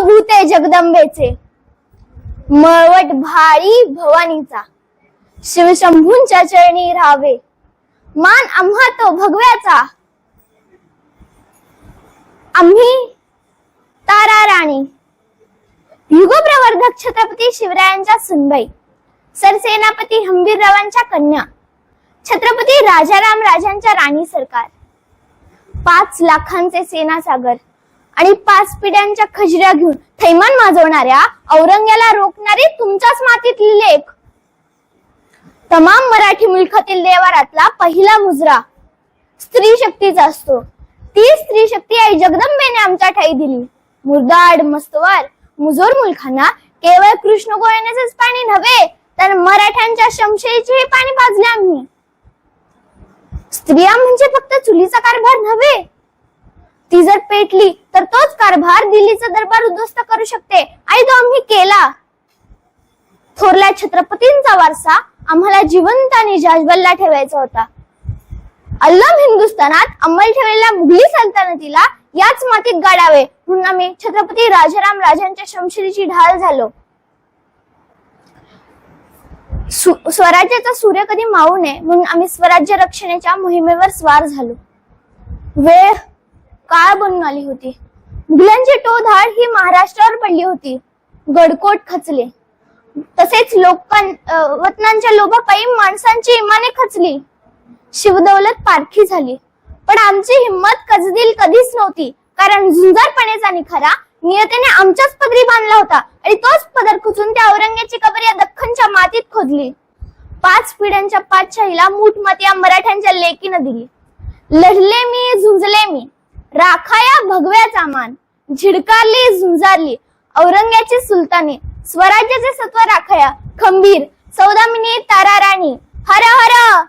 जगदंबेचे. मळवट भाळी भवानीचा. शिवशंभूंच्या चरणी राहावे. मान आम्हा तो भगव्याचा. आम्ही तारा राणी. युगप्रवर्धक छत्रपती शिवरायांच्या सुनबाई. सरसेनापती हंबीररावांच्या कन्या. छत्रपती राजाराम राजांच्या राणी सरकार. पाच लाखांचे सेनासागर. आणि पाच पिढ्यांच्या खजऱ्या घेऊन थैमान माजवणाऱ्या औरंग्याला रोखणारी तुमच्याच मातीतली लेख. तमाम मराठी मुलखातील देवारातला पहिला मुजरा स्त्री शक्तीचा असतो. ती स्त्री शक्ती आई जगदंबेने आमच्या ठाई दिली. मुर्दाड मस्तवार मुजोर मुलखांना केवळ कृष्ण गोळ्यानेच पाणी नव्हे तर मराठ्यांच्या शमशेरीचेही पाणी पाजले आम्ही. स्त्रिया म्हणजे फक्त चुलीचा कारभार नव्हे. ती जर पेटली तर तोच कारभार दिल्लीचा दरबार उद्ध्वस्त करू शकते. आणि तो आम्ही केला. थोरल्या छत्रपतींचा वारसा आम्हाला जिवंत आणि जाजबल्ला ठेवायचा होता. अल्लम हिंदुस्थानात अंमल ठेवलेल्या मुघली सल्तनतीला याच मातीत गाडावे म्हणून आम्ही छत्रपती राजाराम राजांच्या शमशिरीची ढाल झालो. स्वराज्याचा सूर्य कधी मावू नये म्हणून आम्ही स्वराज्य रक्षणाच्या मोहिमेवर स्वार झालो. वेळ काळ बनून आली होती. मुघलांची टोधाड ही महाराष्ट्रावर पडली होती. गडकोट खचले. तसेच लोकां वतनांच्या लोभापायी माणसांची इमाने खचली. शिवदौलत पारखी झाली. पण आमची हिंमत कजदील कधीच नव्हती. कारण झुंजारपणेचा निखारा नियतेने आमच्याच पदरी बांधला होता आणि तोच पदर खुचून त्या औरंग्याची कबर या दख्खनच्या मातीत खोदली. पाच पिढ्यांच्या पाचशाहीला मूठ माती या मराठ्यांच्या लेकीनं दिली. लढले मी झुंजले मी. राखाया भगव्याचा मान. झिडकारली झुंजारली. औरंग्याची सुलतानी. स्वराज्याचे सत्व राखाया. खंबीर. सौदामिनी तारा राणी हर हर.